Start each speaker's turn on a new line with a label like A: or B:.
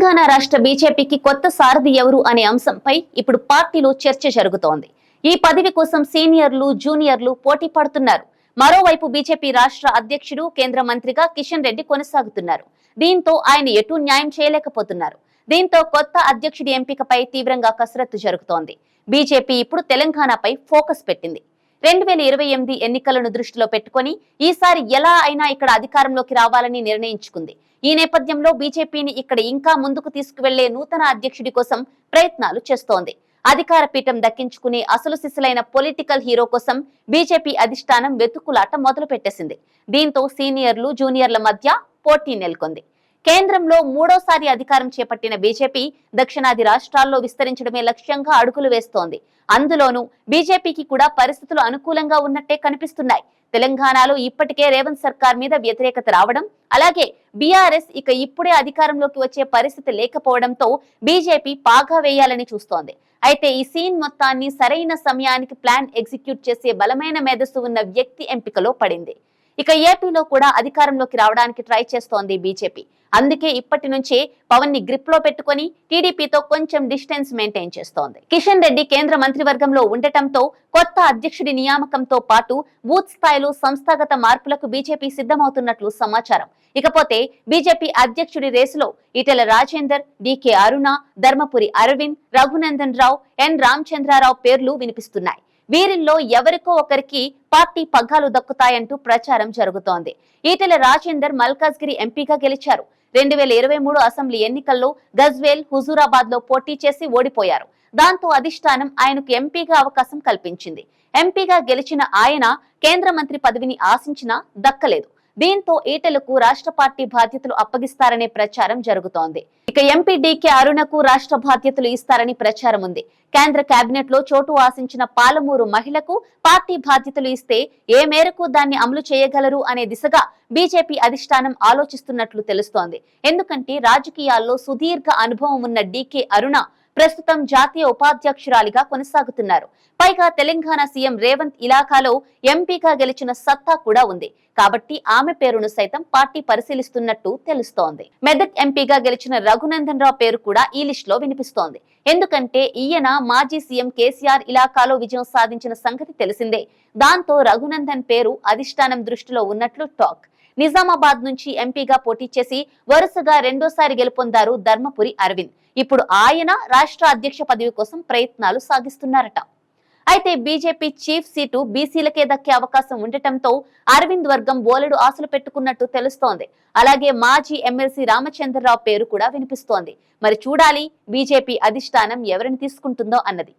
A: తెలంగాణ రాష్ట్ర బీజేపీకి కొత్త సారథి ఎవరు అనే అంశంపై ఇప్పుడు పార్టీలో చర్చ జరుగుతోంది. ఈ పదవి కోసం సీనియర్లు జూనియర్లు పోటీ పడుతున్నారు. మరోవైపు బీజేపీ రాష్ట్ర అధ్యక్షుడు కేంద్ర మంత్రిగా కిషన్ రెడ్డి కొనసాగుతున్నారు. దీంతో ఆయన ఎటు న్యాయం చేయలేకపోతున్నారు. దీంతో కొత్త అధ్యక్షుడి ఎంపికపై తీవ్రంగా కసరత్తు జరుగుతోంది. బీజేపీ ఇప్పుడు తెలంగాణపై ఫోకస్ పెట్టింది. రెండు వేల ఇరవై ఎనిమిది ఎన్నికలను దృష్టిలో పెట్టుకుని ఈసారి ఎలా అయినా ఇక్కడ అధికారంలోకి రావాలని నిర్ణయించుకుంది. ఈ నేపథ్యంలో బీజేపీని ఇక్కడ ఇంకా ముందుకు తీసుకువెళ్ళే నూతన అధ్యక్షుడి కోసం ప్రయత్నాలు చేస్తోంది. అధికార పీఠం దక్కించుకునే అసలు సిసలైన పొలిటికల్ హీరో కోసం బీజేపీ అధిష్టానం వెతుకులాట మొదలు పెట్టేసింది దీంతో సీనియర్లు జూనియర్ల మధ్య పోటీ నెలకొంది. కేంద్రంలో మూడోసారి అధికారం చేపట్టిన బీజేపీ దక్షిణాది రాష్ట్రాల్లో విస్తరించడమే లక్ష్యంగా అడుగులు వేస్తోంది. అందులోనూ బీజేపీకి కూడా పరిస్థితులు అనుకూలంగా ఉన్నట్టే కనిపిస్తున్నాయి. తెలంగాణలో ఇప్పటికే రేవంత్ సర్కార్ మీద వ్యతిరేకత రావడం అలాగే బీఆర్ఎస్ ఇక ఇప్పుడే అధికారంలోకి వచ్చే పరిస్థితి లేకపోవడంతో బీజేపీ పాగా వేయాలని చూస్తోంది. అయితే ఈ సీన్ మొత్తాన్ని సరైన సమయానికి ప్లాన్ ఎగ్జిక్యూట్ చేసే బలమైన మేధస్సు ఉన్న వ్యక్తి ఎంపికలో పడింది. ఇక ఏపీలో కూడా అధికారంలోకి రావడానికి ట్రై చేస్తోంది బీజేపీ. అందుకే ఇప్పటి నుంచే పవన్ని గ్రిప్లో పెట్టుకుని టీడీపీతో కొంచెం డిస్టెన్స్ మెయింటైన్ చేస్తోంది. కిషన్ రెడ్డి కేంద్ర మంత్రివర్గంలో ఉండటంతో కొత్త అధ్యక్షుడి నియామకంతో పాటు బూత్ స్థాయిలో సంస్థాగత మార్పులకు బీజేపీ సిద్ధమవుతున్నట్లు సమాచారం. ఇకపోతే బీజేపీ అధ్యక్షుడి రేసులో ఈటెల రాజేందర్ డికే అరుణ ధర్మపురి అరవింద్ రఘునందన్ రావు ఎన్ రామచంద్రారావు పేర్లు వినిపిస్తున్నాయి. వీరిల్లో ఎవరికో ఒకరికి పార్టీ పగ్గాలు దక్కుతాయంటూ ప్రచారం జరుగుతోంది. ఈటెల రాజేందర్ మల్కాజ్గిరి ఎంపీగా గెలిచారు. రెండు వేల ఇరవై మూడు అసెంబ్లీ ఎన్నికల్లో గజ్వేల్ హుజూరాబాద్లో పోటీ చేసి ఓడిపోయారు. దాంతో అధిష్టానం ఆయనకు ఎంపీగా అవకాశం కల్పించింది. ఎంపీగా గెలిచిన ఆయన కేంద్ర మంత్రి పదవిని ఆశించినా దక్కలేదు. దీంతో ఈటలకు రాష్ట్ర పార్టీ బాధ్యతలు అప్పగిస్తారనే ప్రచారం జరుగుతోంది. ఇక ఎంపీ డీకే అరుణకు రాష్ట్ర బాధ్యతలు ఇస్తారని ప్రచారం ఉంది. కేంద్ర కేబినెట్లో చోటు ఆశించిన పాలమూరు మహిళకు పార్టీ బాధ్యతలు ఇస్తే ఏ మేరకు దాన్ని అమలు చేయగలరు అనే దిశగా బీజేపీ అధిష్టానం ఆలోచిస్తున్నట్లు తెలుస్తోంది. ఎందుకంటే రాజకీయాల్లో సుదీర్ఘ అనుభవం ఉన్న డీకే అరుణ ప్రస్తుతం జాతీయ ఉపాధ్యక్షురాలిగా కొనసాగుతున్నారు. పైగా తెలంగాణ సీఎం రేవంత్ ఇలాఖాలో ఎంపీగా గెలిచిన సత్తా కూడా ఉంది. కాబట్టి ఆమె పేరును సైతం పార్టీ పరిశీలిస్తున్నట్టు తెలుస్తోంది. మెదక్ ఎంపీగా గెలిచిన రఘునందన్ రావు పేరు కూడా ఈ లిస్ట్లో వినిపిస్తోంది. ఎందుకంటే ఈయన మాజీ సీఎం కేసీఆర్ ఇలాఖాలో విజయం సాధించిన సంగతి తెలిసిందే. దాంతో రఘునందన్ పేరు అధిష్టానం దృష్టిలో ఉన్నట్లు టాక్. నిజామాబాద్ నుంచి ఎంపీగా పోటీ చేసి వరుసగా రెండోసారి గెలుపొందారు ధర్మపురి అరవింద్. ఇప్పుడు ఆయన రాష్ట్ర అధ్యక్ష పదవి కోసం ప్రయత్నాలు సాగిస్తున్నారట. అయితే బీజేపీ చీఫ్ సీటు బీసీలకే దక్కే అవకాశం ఉండటంతో అరవింద్ వర్గం బోలెడు ఆశలు పెట్టుకున్నట్టు తెలుస్తోంది. అలాగే మాజీ ఎమ్మెల్సీ రామచంద్రరావు పేరు కూడా వినిపిస్తోంది. మరి చూడాలి బీజేపీ అధిష్టానం ఎవరిని తీసుకుంటుందో అన్నది.